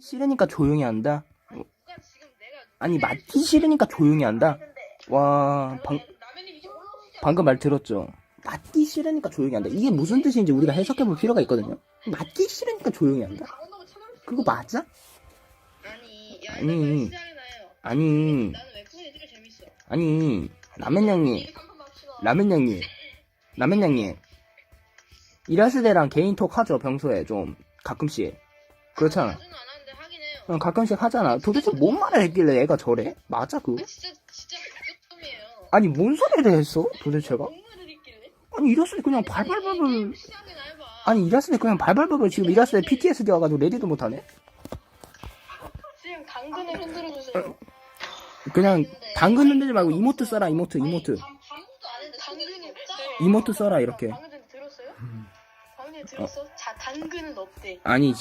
싫으니까 조용히 한다? 아니, 맞기 싫으니까 조용히 한다? 와, 방, 방금 말 들었죠? 맞기 싫으니까 조용히 한다. 이게 무슨 뜻인지 우리가 해석해 볼 필요가 있거든요. 맞기 싫으니까 조용히 한다? 그거 맞아? 아니 야 아니. 아니, 라면 양님, 합시다 라면 양님, 라면 양님. 일하실 때랑 개인 톡 하죠, 평소에 좀. 가끔씩. 그렇잖아. 가끔씩 하잖아. 도대체 뭔 말을 했길래 애가 저래? 맞아, 그거? 아, 진짜 진짜 극혐이에요 아니, 뭔 소리를 했어, 도대체가? 아니, 이랬을 때 그냥 발발발발. 아니, 일했을 때 그냥 발발발발 지금 일했을 때 PTSD 와가지고 레디도 못하네? 지금 당근을 흔들어 주세요 그냥 당근 흔들지 말고 이모트 써라, 이모트, 이모트. 반- 반도 안 했는데 당근이 없잖아 이모트 써라, 이렇게. 방금 전에 들었어요? 방금 전에 들었어? 자 당근은 없대 아니,